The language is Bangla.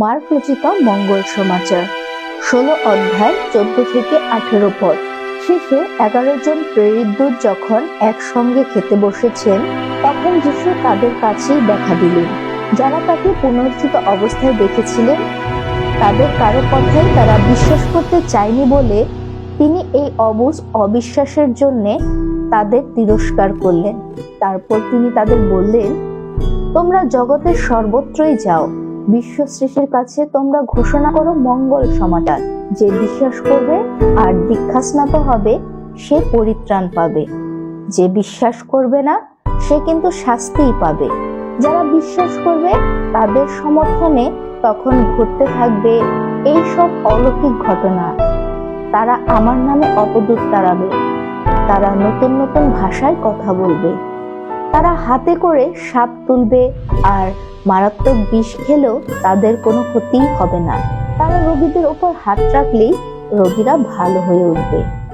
মার্ক রচিত মঙ্গল সমাচার। ষোলো অধ্যায়, চোদ্দ থেকে আঠেরো পদ। শেষে এগারো জন প্রেরিত দূত যখন একসঙ্গে খেতে বসেছেন, তখন যিশু তাদের কাছেই দেখা দিলেন। যারা তাকে পুনরুত্থিত অবস্থায় দেখেছিলেন, তাদের কারও কথাই তারা বিশ্বাস করতে চায়নি বলে তিনি এই অবুজ অবিশ্বাসের জন্যে তাদের তিরস্কার করলেন। তারপর তিনি তাদের বললেন, তোমরা জগতের সর্বত্রই যাও বিশ্ব সৃষ্টির কাছে তোমরা ঘোষণা করো মঙ্গল সমাচার যে বিশ্বাস করবে আর দীক্ষাস্নাত হবে, সে পরিত্রাণ পাবে। যে বিশ্বাস করবে না, সে কিন্তু শাস্তিই পাবে। যারা বিশ্বাস করবে, তাদের সমর্থনে তখন ঘটতে থাকবে এই সব অলৌকিক ঘটনা। তারা আমার নামে অপদূত তাড়াবে তারা নতুন নতুন ভাষায় কথা বলবে। তারা হাতে করে সাপ তুলবে আর মারাত্মক বিষ খেলেও তাদের কোনো ক্ষতিই হবে না। তারা রোগীদের ওপর হাত রাখলেই রোগীরা ভালো হয়ে উঠবে।